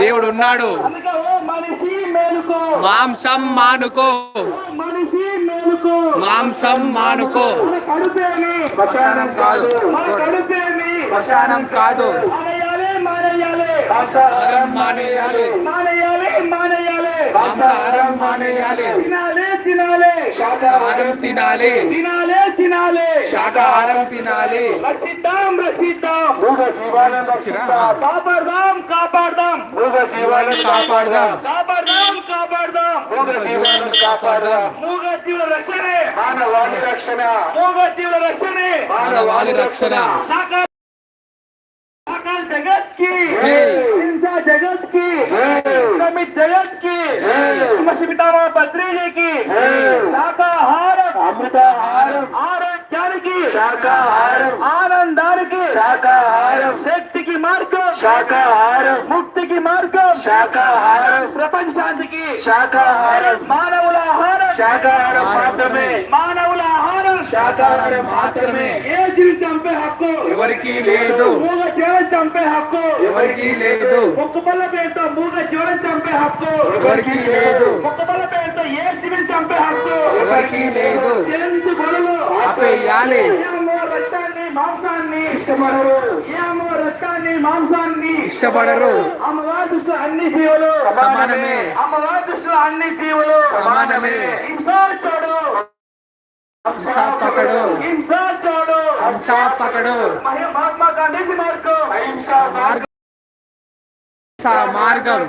దేవుడు ఉన్నాడు మాంసం మానుకో. మాంసం మానుకో. ప్రశానం కాదు ప్రశానం కాదు మానేయాలి మానేయాలి. మానేయాలి. మానేయాలి తినాలి తినాలి శాకాహారం తినాలి తినాలి తినాలి శాకాహారం తినాలి రక్షిద్దాం రక్షిద్దాం మూగ జీవాలను రక్షిద్దాం కాపాడదాం కాపాడదాం మూగ జీవాలను కాపాడదాం కాపాడదాం కాపాడదాం మూగ జీవాలను కాపాడదాం మూగ జీవుల రక్షణే మానవాళి రక్షణ మూగ జీవుల రక్షణే మానవాళి రక్షణ సాకార సాకార जगत की। कमी जगत की। मसीपितामा बद्री जी की। शाकाहार अमृताहार आरोग्यान की। शाकाहार आनंदार की। शाकाहार शक्ति की मार्ग। शाकाहार मुक्ति की मार्ग। शाकाहार प्रपंच शांति की। शाकाहार मानवलाहार शाकाहार पात्र मानवला మాత్రమే. ఏ జీవి చంపే హక్కు. ఎవరికీ లేదు. మూగ జీవనం చంపే హక్కు. ఎవరికీ లేదు. ముక్కుబల్ల పేరుతో మూగ జీవనం చంపే హక్కు. ఎవరికీ లేదు. ముక్కుబల్ల పేరుతో ఏ జీవిని చంపే హక్కు. ఎవరికీ లేదు. చెల్లించి గొడవలు ఆపేయాలి. రక్తాన్ని మాంసాన్ని. ఇష్టపడరు. ఏమో రక్తాన్ని మాంసాన్ని. ఇష్టపడరు. అమ్మవారి దృష్టిలో అన్ని జీవులు. సమానమే. అమ్మవారి దృష్టిలో అన్ని జీవులు. సమానమే. इंसाफ पकड़ो इंसाफ మార్గం.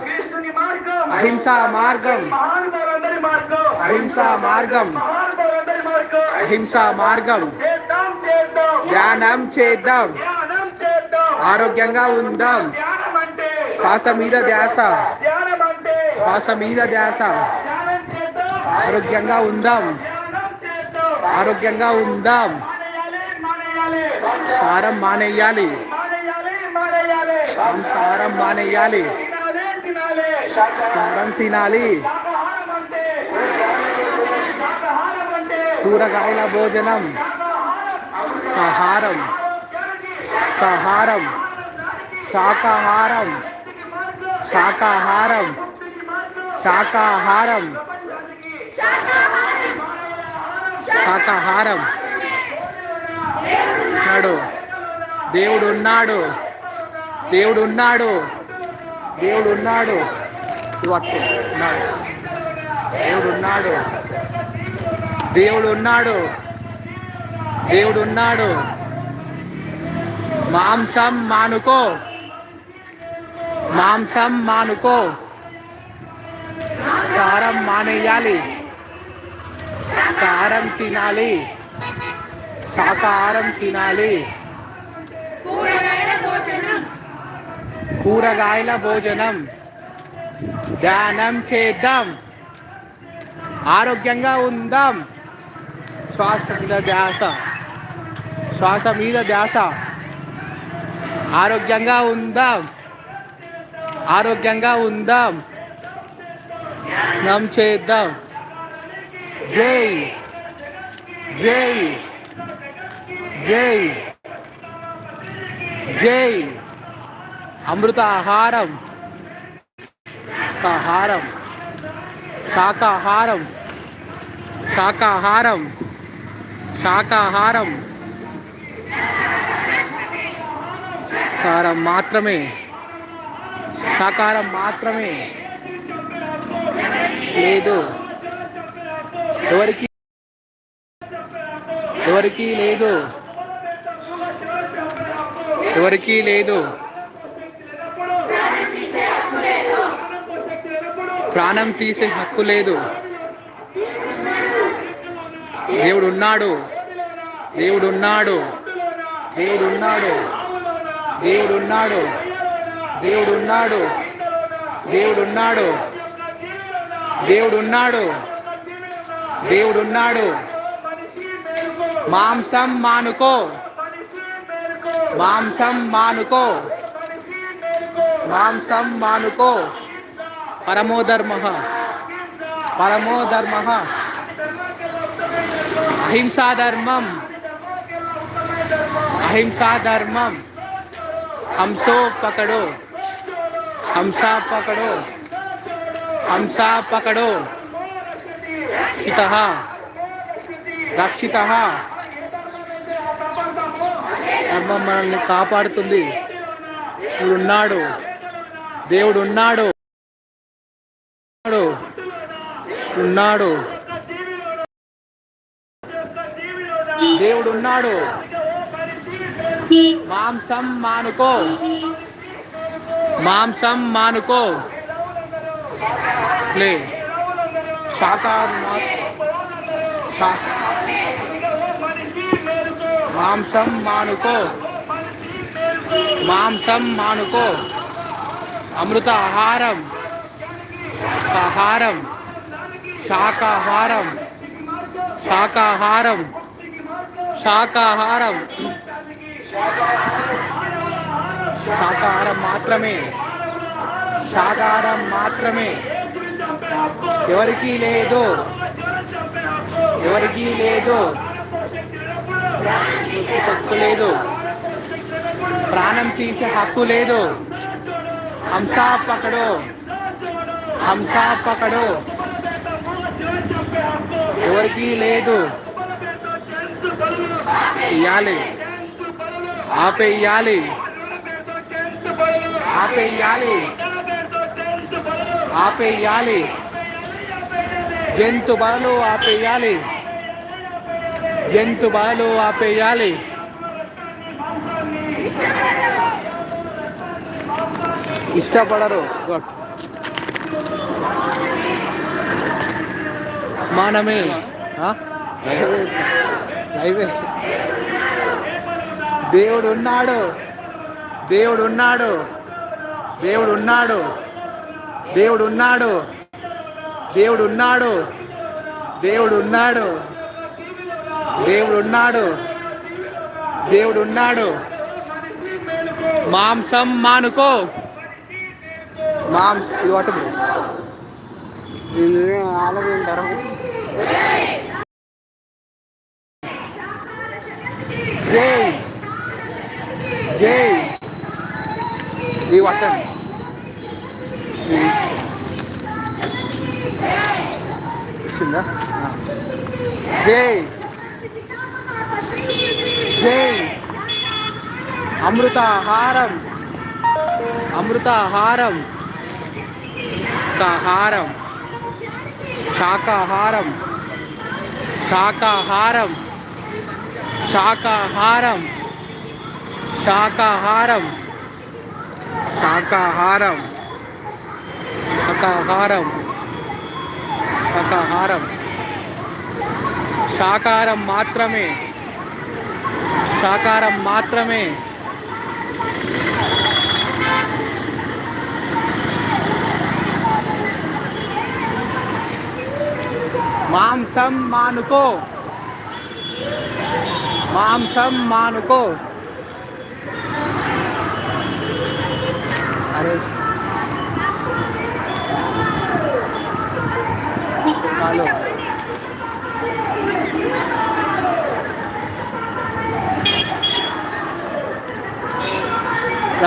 అహింసా మార్గం. అహింసా మార్గం. అహింసా మార్గం. ధ్యానం చేద్దాం. ఆరోగ్యంగా ఉందాం. శ్వాస మీద ధ్యాస. శ్వాస మీద ధ్యాస. ఆరోగ్యంగా ఉందాం. ఆరోగ్యంగా ఉందాం. సారం మానేయాలి. సారం మానేయాలి. సారం తినాలి. కూరగాయల భోజనం. ఆహారం. శాకాహారం శాకాహారం. శాకాహారం. శాకాహారం. శాకాహారం. ఉన్నాడు దేవుడు ఉన్నాడు దేవుడు ఉన్నాడు దేవుడు ఉన్నాడు ఇవ్వు ఉన్నాడు దేవుడు ఉన్నాడు దేవుడు ఉన్నాడు దేవుడు ఉన్నాడు మాంసం మానుకో. మాంసం మానుకో. కారం మానేయాలి. కారం తినాలి. శాకాహారం తినాలి. కూరగాయల భోజనం. ధ్యానం చేద్దాం. ఆరోగ్యంగా ఉందాం. శ్వాస మీద ధ్యాస. శ్వాస మీద ధ్యాస. ఆరోగ్యంగా ఉందాం. ఆరోగ్యంగా ఉందాం. నమ్ చేద్దాం. జై జై జై జై. అమృతాహారం ఆహారం శాకాహారం శాకాహారం శాకాహారం. కారం మాత్రమే శాకాహారం మాత్రమే. లేదు. ఎవరికి? ఎవరికి లేదు. ఎవరికి లేదు. ప్రాణం తీసే హక్కు లేదు. దేవుడు ఉన్నాడు దేవుడు ఉన్నాడు దేవుడు ఉన్నాడు దేవుడు ఉన్నాడు దేవుడు ఉన్నాడు దేవుడు ఉన్నాడు దేవుడు ఉన్నాడు దేవుడున్నాడు. మాంసం మానుకో. మాంసం మానుకో. మాంసం మానుకో. పరమోధర్మ పరమోధర్మ అహింసా ధర్మం. అహింసా ధర్మం. హంసో పకడో. హంస పకడో. హంసా పకడో. రక్షిత రక్షిత ధర్మం మనల్ని కాపాడుతుంది। ఉన్నాడు దేవుడు ఉన్నాడు ఉన్నాడు దేవుడు ఉన్నాడు మాంసం మానుకో। మాంసం మానుకో। లే శాకాహారం మా- మాంసం మానుకో. మాంసం మానుకో. అమృత ఆహారం. ఆహారం. శాకాహారం శాకాహారం శాకాహారం శాకాహారం మాత్రమే. శాకాహారం మాత్రమే. ఎవరికీ లేదు. ఎవరికీ లేదు. హక్కు లేదు. ప్రాణం తీసే హక్కు లేదు. హంస పకడు. హంస పకడు. ఎవరికీ లేదు. ఇయ్యాలి. ఆపేయాలి ఆపేయాలి ఆపేయాలి జంతు బలు ఆపేయాలి. జంతు బలు ఆపేయాలి. ఇష్టపడరు. మానమే. లైవే. దేవుడు ఉన్నాడు దేవుడు ఉన్నాడు దేవుడు ఉన్నాడు దేవుడు ఉన్నాడు దేవుడు ఉన్నాడు దేవుడు ఉన్నాడు దేవుడు ఉన్నాడు దేవుడు ఉన్నాడు మాంసం మానుకో. మాంస ఇది జై. జై. ఈ పట్టండి ఇచ్చిందా? జై. జై. అమృతాహారం. అమృతాహారం. కాహారం శాకాహారం శాకాహారం శాకాహారం శాకాహారం శాకాహారం శాకాహారం శాకాహారం శాకాహారం మాత్రమే. శాకాహారం మాత్రమే. మాంసం మానుకో. మాంసం మానుకో.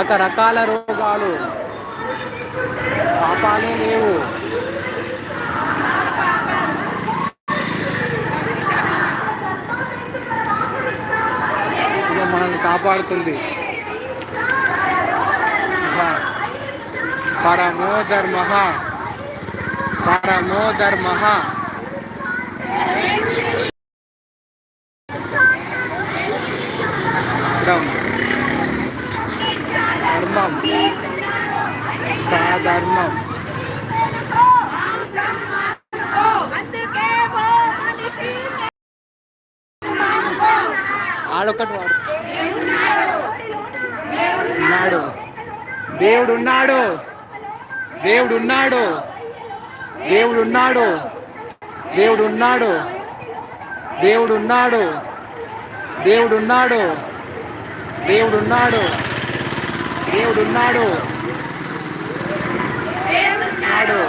రకరకాల రోగాలు. పాపాలు లేవు. మనల్ని కాపాడుతుంది. ఆహా. పరమో ధర్మ పరమో ధర్మ సాధర్మం అందుకే ఓ మనిషి ఆడొకటి వాడు ఉన్నాడు దేవుడు ఉన్నాడు దేవుడు ఉన్నాడు దేవుడు ఉన్నాడు దేవుడు ఉన్నాడు దేవుడు ఉన్నాడు దేవుడు ఉన్నాడు దేవుడు ఉన్నాడు దేవుడు ఉన్నాడు ఉన్నాడు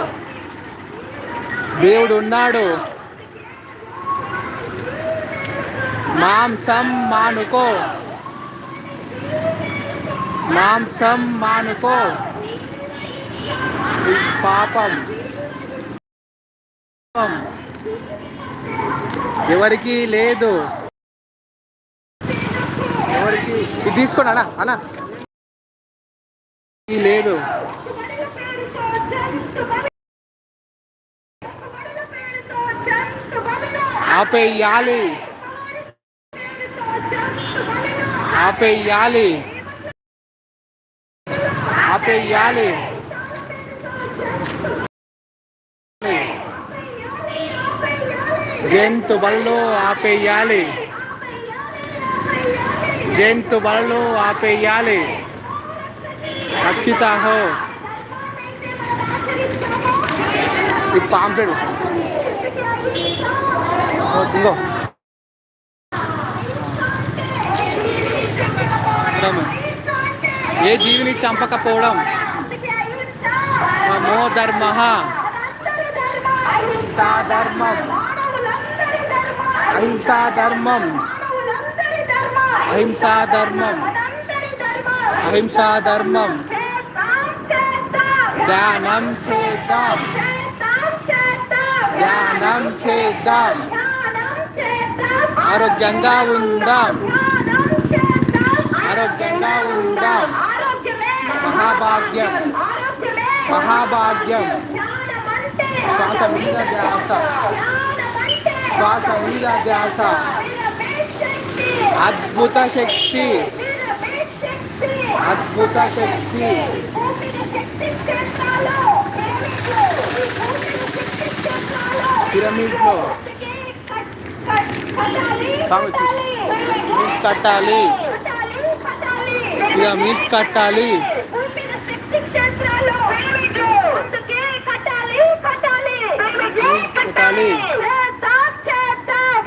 దేవుడు ఉన్నాడు మాంసం మానుకో. మాంసం మానుకో. పాపం. పాపం ఎవరికి లేదు. ఎవరికి ఇది తీసుకోండి అన్న అనా లేదు. ఆపేయాలి. ఆపేయాలి. ఆపేయాలి. జంతు బళ్ళు ఆపేయాలి. జంతు బళ్ళు ఆపేయాలి. ఖచ్చితాహో ఈ పాంప్లెట్. ఇంకో ఏ జీవిని చంపకపోవడం? మమో ధర్మ. అహింసా ధర్మం. అహింసా ధర్మం. అహింసా ధర్మం. అహింసా ధర్మం. ధ్యానం చేద్దాం. ధ్యానం చేద్దాం. ఆరోగ్యంగా ఉందాం. ఆరోగ్యంగా ఉందాం మహాభాగ్యం మహాభాగ్యం శ్వాస మీద ధ్యాస శ్వాస మీద ధ్యాస అద్భుత శక్తి అద్భుత శక్తి పిరమిడ్లో పిరమిడ్ కట్టాలి పిరమిడ్ కట్టాలి. కట్టాలి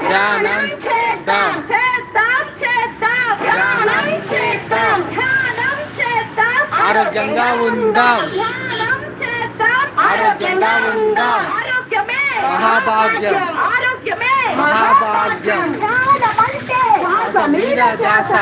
ధ్యానం చేద్దాం ధ్యానం చేద్దాం ఆరోగ్యంగా ఉందాం. ఆరోగ్యంగా ఉందాం. మహాభాగ్యం. మహాభాగ్యం. శ్వాస మీద ధ్యాస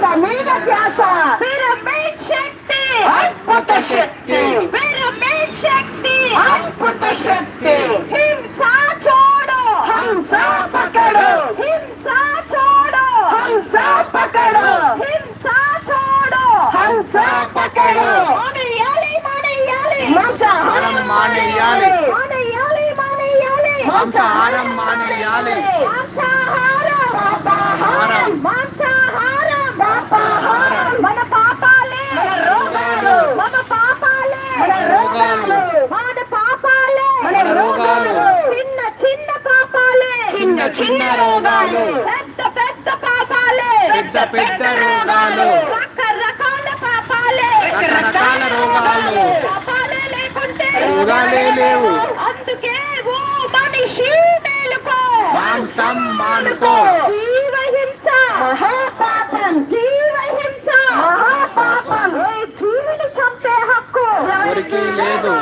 శ్వాస మీద ధ్యాస పిరమిడ్ శక్తి అద్భుత శక్తి పిరమిడ్ శక్తి అద్భుత శక్తి హింస చూడు హంస పకడు హింస చూడు హంస పకడు హింస చూడు హంస పకడు. మానేయాలి మానేయాలి మాంసాహారం మానేయాలి. మానేయాలి మానేయాలి మాంసాహారం మానేయాలి. మాంసాహారం మాంసాహారం. మాంసాహారం పాపాహారం మన పాపాలే మన రోగాలు మన పాపాలే మన రోగాలు. మన పాపాలే మన రోగాలు. చిన్న చిన్న పాపాలే చిన్న రోగాలు. పెద్ద పెద్ద పాపాలే పెద్ద పెద్ద రోగాలు. రకరకాల పాపాలే రకరకాల రోగాలు. పాపాలే లేకుంటే రోగాలే లేవు. అందుకే ఓ మనిషి మేలుకో మాంసం మానుకో జీవహింస మహాపాపం జీవహింస మహాపాపం ఏ జీవిని చంపే హక్కు ఎవరికీ లేదు.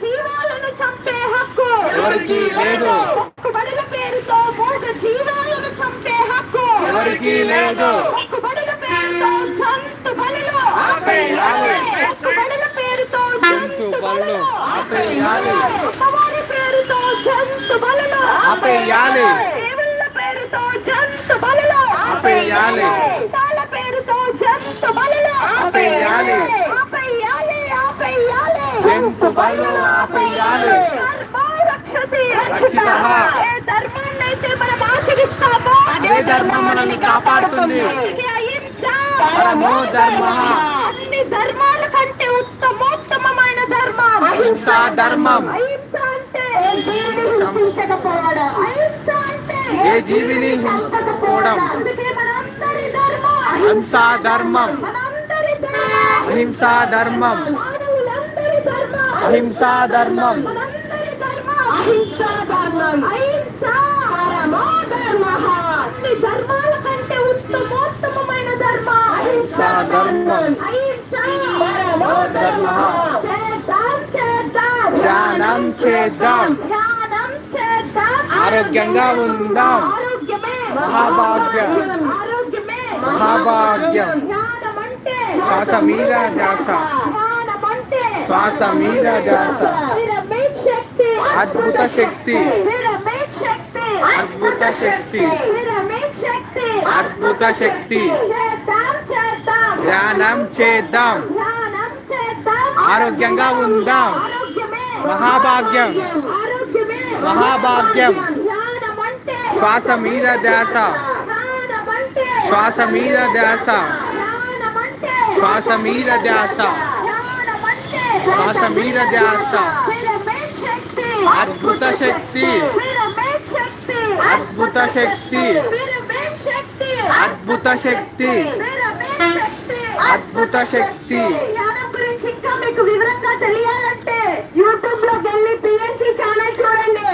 జీవాలను చంపే హక్కు ఎవరికీ లేదు. మొక్కుబడుల పేరుతో మూగ జీవాలను చంపే హక్కు ఎవరికీ లేదు. ఆపేయాలి. ఆపేయాలి. ఆపేయాలి. జంతు బలులు. ఆపేయాలి. తాళ పేరుతో జంతు బలులు ఆపేయాలి. ఆపేయాలి ఆపేయాలి జంతు బలులు ఆపేయాలి. ధర్మం రక్షతి రక్షితః. ఏ ధర్మాన్నైతే మనం ఆచరిస్తామో అదే ధర్మం మనల్ని కాపాడుతుంది. పరమో ధర్మః. అన్ని ధర్మాల కంటే ఉత్తమోత్తమైన ధర్మం. అహింసా ధర్మం. అహింస అంటే ఏ జీవిని హింసించకపోవడం. అహింస ధర్మం. అహింసా ధర్మం. అహింసా ధర్మం. అహింసా ధర్మం మనందరి ధర్మం అహింసా ధర్మం అహింస పరమో ధర్మః అన్ని ధర్మాల కంటే ఉత్తమోత్తమైన ధర్మం అహింసా ధర్మం. అహింస పరమో ధర్మః చేద్దాం చేద్దాం ధ్యానం చేద్దాం. ధ్యానం చేద్దాం ఆరోగ్యంగా ఉందాం. ఆరోగ్యమే మహాభాగ్యం. ఆరోగ్యమే మహాభాగ్యం. ధ్యానం అంటే శ్వాస మీద ధ్యాస. ధ్యానం అంటే శ్వాస మీద ధ్యాస పిరమిడ్ శక్తి అద్భుత శక్తి పిరమిడ్ శక్తి అద్భుత శక్తి పిరమిడ్ శక్తి అద్భుత శక్తి చేద్దాం చేద్దాం ధ్యానం చేద్దాం ధ్యానం చేద్దాం ఆరోగ్యంగా ఉందాం ఆరోగ్యమే మహాభాగ్యం ఆరోగ్యమే మహాభాగ్యం ధ్యానం అంటే శ్వాస మీద ధ్యాస ధ్యానం అంటే శ్వాస మీద ధ్యాస ధ్యానం అంటే శ్వాస మీద ధ్యాస ధ్యానం అంటే శ్వాస మీద ధ్యాస పిరమిడ్ శక్తి అద్భుత శక్తి పిరమిడ్ శక్తి అద్భుత శక్తి పిరమిడ్ శక్తి అద్భుత శక్తి పిరమిడ్ శక్తి అద్భుత శక్తి. ధ్యానం గురించి ఇంకా మీకు వివరంగా తెలియాలంటే యూట్యూబ్లో వెళ్ళి పిఎన్సి ఛానల్ చూడండి.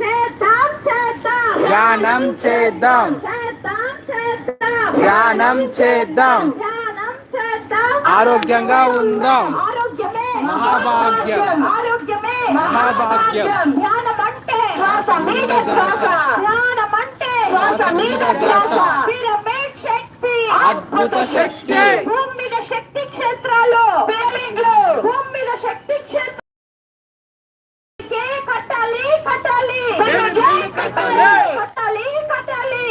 చేద్దాం చేద్దాం. ధ్యానం చేద్దాం. చేద్దాం చేద్దాం. ధ్యానం చేద్దాం. ధ్యానం చేద్దాం. ఆరోగ్యంగా ఉందాం. ఆరోగ్యమే. మహాభాగ్యం. ఆరోగ్యమే. మహాభాగ్యం. ధ్యానం అంటే ధ్యాస. ధ్యాస ధ్యానం అంటే శ్వాస మీద ధ్యాస. ధ్యాస పిరమిడ్ శక్తి అద్భుత శక్తి. భూమి మీద శక్తి క్షేత్రాలు పిరమిడ్లు భూమి మీద శక్తి క్షేత్రాలు కట్టాలి కట్టాలి. కట్టాలి. కట్టాలి కట్టాలి.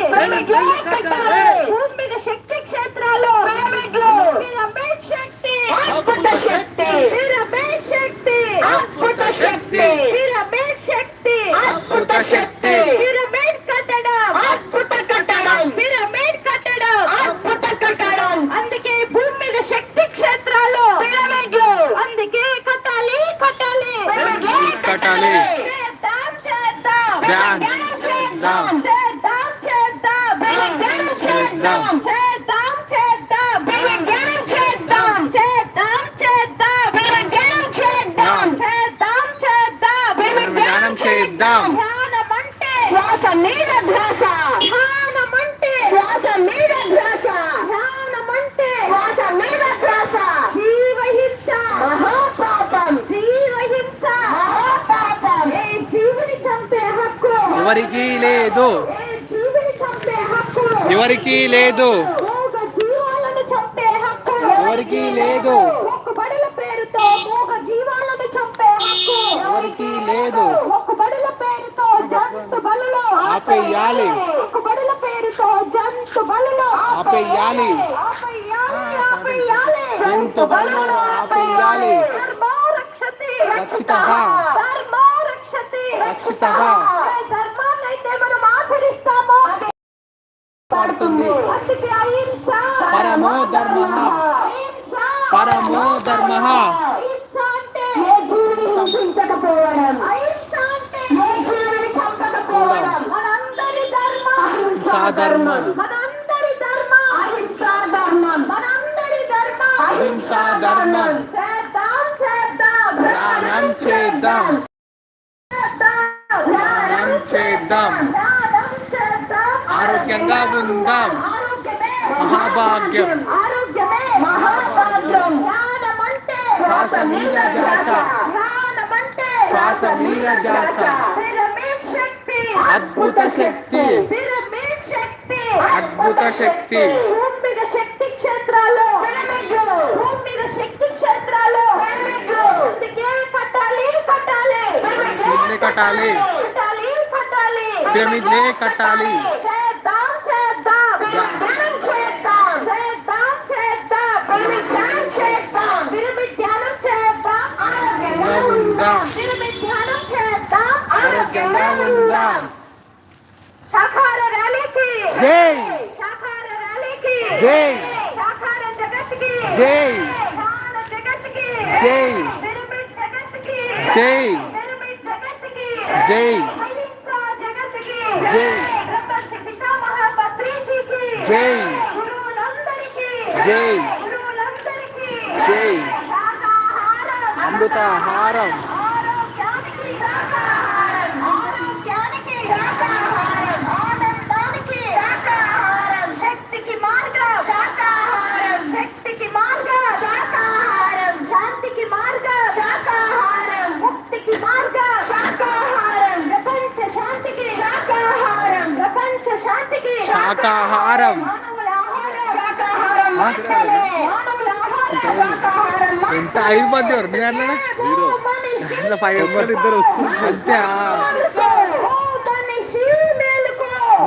కట్టాలి భూమి మీద శక్తి క్షేత్రాలు పిరమిడ్లు పిరమిడ్ శక్తి అద్భుత శక్తి పిరమిడ్ శక్తి అద్భుత శక్తి పిరమిడ్ శక్తి అద్భుత శక్తి. పిరమిడ్ కట్టడం అద్భుత కట్టడం పిరమిడ్ కట్టడం అద్భుత కట్టడం అందుకే భూమి మీద శక్తి క్షేత్రాలు పిరమిడ్లు అందుకే కట్టాలి కట్టాలి పిరమిడ్లే కట్టాలి. చేద్దాం చేద్దాం ధ్యానం చేద్దాం. చేద్దాం చేద్దాం చేద్దాం. చేద్దాం చేద్దాం చేద్దాం. చేద్దాం. చేద్దాం చేద్దాం చేద్దాం చేద్దాం. చేద్దాం. ధ్యానం అంటే శ్వాస మీద ధ్యాస. ధ్యానం అంటే శ్వాస మీద ధ్యాస. ధ్యానం అంటే శ్వాస మీద ధ్యాస. జీవహింస మహాపాపం. జీవహింస మహాపాపం. ఏ జీవుని చంపే హక్కు? ఎవరికి లేదు ఏ జీవుని చంపే హక్కు ఎవరికి లేదు. ఎవరికి లేదు. ఎవరికి లేదు. ఆపేయాలి. ఆపేయాలి. ఆపేయాలి జంతు రక్షతి. రక్షితః. పడుతుంది. పరమో ధర్మః. పరమో ధర్మః. హింసించకపోవడం. అహింస ధర్మం. మనందరి ధర్మం. ఆరోగ్యంగా ఉందాం ఆరోగ్యమే మహాభాగ్యం. ఆరోగ్యమే మహాభాగ్యం ధ్యానం అంటే శ్వాస మీద ధ్యాస. ధ్యానం అంటే శ్వాస మీద ధ్యాస. పిరమిడ్ శక్తి అద్భుత శక్తి. పిరమిడ్ శక్తి అద్భుత శక్తి. భూమి మీద శక్తి క్షేత్రాలు పిరమిడ్లు భూమి మీద శక్తి క్షేత్రాలు పిరమిడ్లు అందుకే కట్టాలి కట్టాలి పిరమిడ్లే కట్టాలి. కట్టాలి కట్టాలి పిరమిడ్లే కట్టాలి. చేద్దాం చేద్దాం ధ్యానం చేద్దాం చేద్దాం చేద్దాం పిరమిడ్ ధ్యానం చేద్దాం పిరమిడ్ ధ్యానం చేద్దాం ఆరోగ్యంగా ఉందాం ధ్యానం చేద్దాం ఆరోగ్యంగా ఉందాం శాఖార ర్యాలీకి జై శాఖార ర్యాలీకి జై. జగత్కి జై. జగత్కి జై. జై. జై. జై. జై. జై. గురువులందరికీ జై. శాకాహారం అమృతాహారం ఆరోగ్యానికి శాకాహారం ఆరోగ్యానికి శాకాహారం ఎంత ఐదు మంది ఎవరు మీ దాంట్లో దాంట్లో ఇద్దరు వస్తుంది అంతే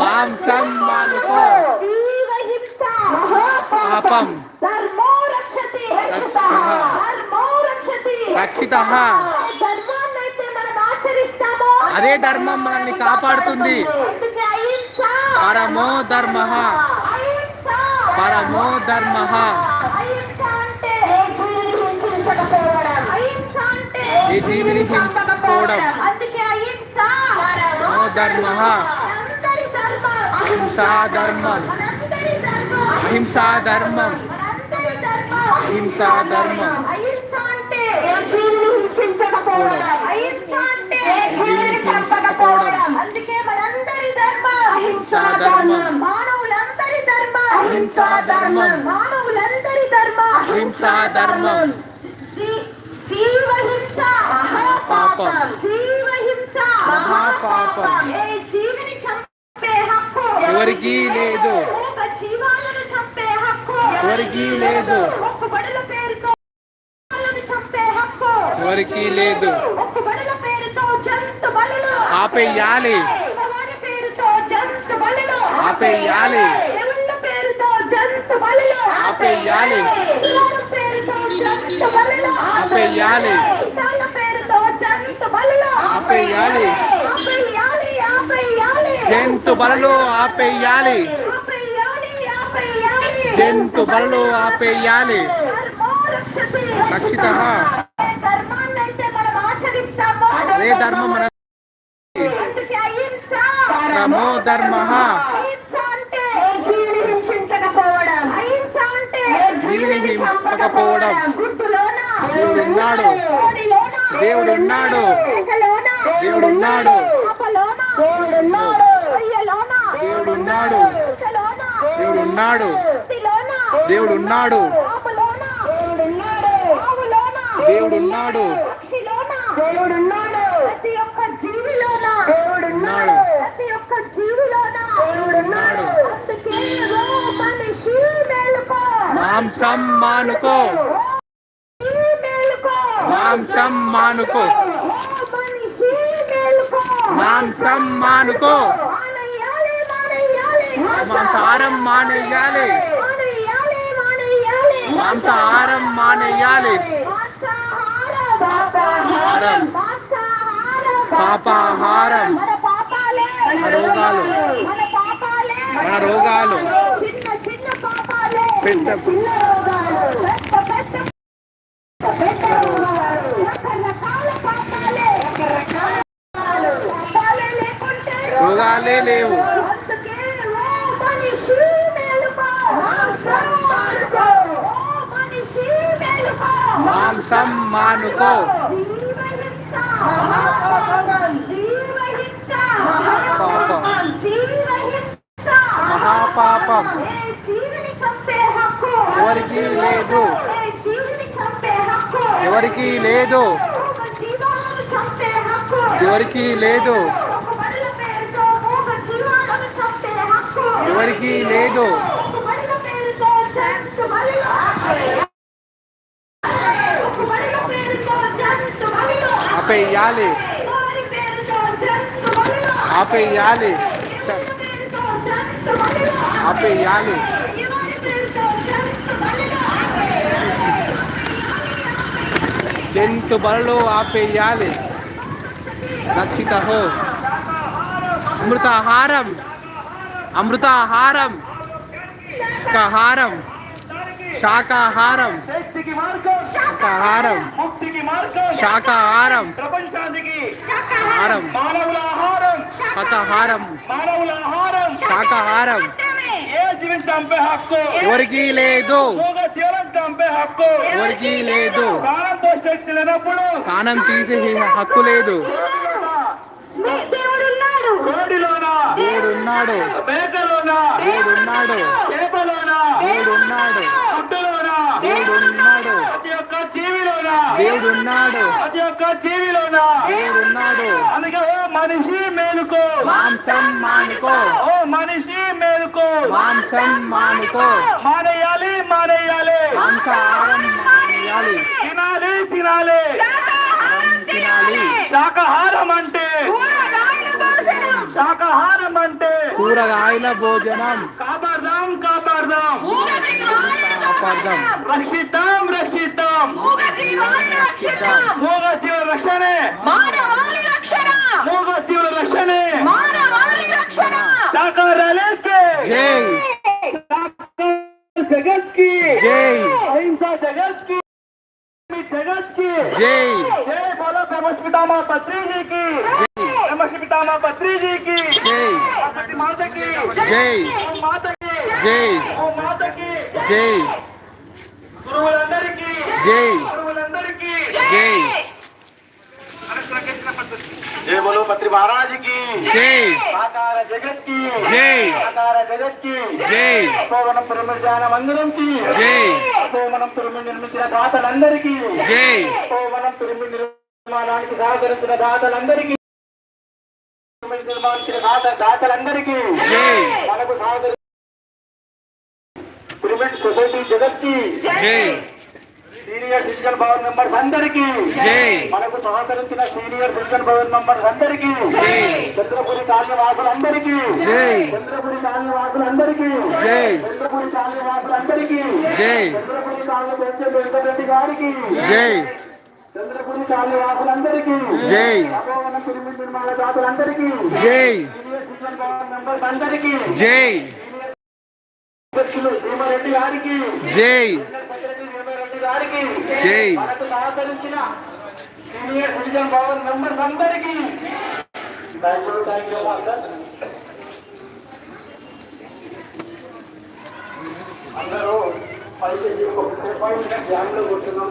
మాంసం మానుకో. పాపం. రక్షిత. అదే ధర్మం మనల్ని కాపాడుతుంది. పరమో ధర్మ. పరమో ధర్మ. అంటే ఏ జీవిని హింసించకపోవడం. అందుకే అహింస పరమో ధర్మః. మనందరి ధర్మం అహింసా ధర్మం. మనందరి ధర్మం అహింసా ధర్మం మనందరి ధర్మం అహింసా ధర్మం. అహింస అంటే ఏ జీవిని హింసించకపోవడం అహింస అంటే ఏ జీవిని చంపకపోవడం అందుకే మనందరి ధర్మం అహింసా ధర్మం మానవులందరి ధర్మం అహింసా ధర్మం. మానవులందరి ధర్మం అహింసా ధర్మం. జీ- జీవహింస మహాపాపం మహాపాపం. ఎవరికీ లేదు. ఎవరికీ లేదు. ఎవరికీ లేదు. ఆపేయాలి. ఆపేయాలి. ఆపేయాలి. ఆపేయాలి. ఇల్లాల పేరుతో జంతు బలులు ఆపేయాలి. జంతు బలలో ఆపేయాలి. జంతు బలలో ఆపేయాలి. రక్షతి. అదే ధర్మం మన పరమో ధర్మః. జీవిని హింసించకపోవడం అహింస ఆవులోన దేవుడున్నాడు. పక్షిలోన దేవుడున్నాడు ప్రతి ఒక్క జీవిలోన ఉన్నాడు. ప్రతి ఒక్క జీవిలోన దేవుడున్నాడు. అందుకే ఓ మనిషి మేలుకో మాంసం మానుకో మాంసం మానుకో. మాంసం మానుకో. మాంసాహారం మానేయాలి. మాంసాహారం మానేయాలి. పాపాహారం. రోగాలు. మన రోగాలు. చిన్న చిన్న పాపాలే పెద్ద చిన్న రోగాలు పెద్ద పెద్ద పెద్ద రోగాలు రకరకాల పాపాలే రకరకాల రోగాలు. పాపాలే లేకుంటే రోగాలే లేవు అందుకే ఓ మనిషి మేలుకో మాంసం మానుకో ఓ మనిషి మేలుకో మాంసం మానుకో జీవహింస మహాపాపం జీవహింస మహాపాపం జీవహింస మహాపాపం. ఏ జీవిని చంపే హక్కు ఎవరికీ లేదు. ఏ జీవిని చంపే హక్కు ఎవరికీ లేదు ఒక జీవాలను చంపే హక్కు ఎవరికీ లేదు ఒక బడుల పేరుతో ఒక జీవాలను చంపే హక్కు ఎవరికీ లేదు ఒక బడుల పేరుతో జంతు బలులు ఒక బడుల పేరుతో జంతు బలులు ఆపేయాలి. వారి పేరుతో జంతు బలులు ఆపేయాలి. పేరుతో జంతు బలులు ఆపేయాలి. వారి పేరుతో జంతు బలులు జంతు బలలో ఆపేయాలి. రక్షిత హో అమృతాహారం. అమృతాహారం. శాకాహారం శాకాహారం మార్గం శాకాహారం మార్గం శాకాహారం శాకాహారం ఎవరికీ లేదు. ఎవరికీ లేదు. ప్రాణం తీసే హక్కు లేదు మీ దేవుడున్నాడు కోడిలోన దేవుడున్నాడు మేకలోన? దేవుడున్నాడు. దేవుడున్నాడు. దేవుడున్నాడు. దేవుడున్నాడు. ప్రతి ఒక్క జీవిలోన? దేవుడున్నాడు. అందుకే ఓ మనిషి మేలుకో. మాంసం మానుకో. ఓ మనిషి మేలుకో. మాంసం మానుకో. మానేయాలి మానేయాలి. మాంసాహారం మానేయాలి. తినాలి తినాలి. తినాలి. శాకాహారం అంటే? శాకాహారం అంటే కూరగాయల భోజనం కాపాడదాం కాపాడదాం మూగ జీవాలను కాపాడదాం రక్షిద్దాం రక్షిద్దాం మూగ జీవాలను రక్షిద్దాం మూగ జీవుల రక్షణే మానవాళి రక్షణ మూగ జీవుల రక్షణే మానవాళి రక్షణ శాకాహారాలకే జై జగత్ కి జై అహింసా జగత్ కి జగత్ కి జై जय बोलो फेमस पितामह पत्री जी की फेमस पितामह पत्री जी की జై జై జై జై జై జై జై బోలో పత్రి మహారాజ్కి జై మాతార జగత్కి జై మాతార జగత్కి జై అపోవనం పురమిర్జాన మందిరం కి జై అపోవనం పురమి నిర్మించిన దాతలందరికీ జై అపోవనం పురమి నిర్మాణానికి సహకరించిన దాతలందరికీ నిర్మాణించిన దాత దాతలందరికీ మనకు సహకరి పిరమిడ్ సొసైటీ జగత్కి జై. సీనియర్ సిటిజన్ భవన్ మెంబర్స్ అందరికీ మనకు సహకరించిన సీనియర్ సిటిజన్ భవన్ మెంబర్స్ అందరికీ చంద్రపురి కాలనీ వాసులందరికీ జై. చంద్రపురి కాలనీ వాసులందరికీ జై. చంద్రపురి కాలనీ వాసులందరికీ జై. చంద్రపురి కాలనీ వెంకటరెడ్డి గారికి చంద్రపురి కాలనీ వాసులందరికీ జై. అభోవన పిరమిడ్ నిర్మాణ దాతలందరికీ జై. సీనియర్ సిటిజన్ భవన్ మెంబర్స్ అందరికీ జై. అధ్యక్షులు భీమారెడ్డి గారికి జై. సెక్రటరీ భీమారెడ్డి గారికి జై. మనకు సహకరించిన సీనియర్ సిటిజన్ భవన్ మెంబర్స్ అందరికీ. Thank you thank you master అందరూ పైకి ఒక పాయింట్ ధ్యానంలో కూర్చున్నాం.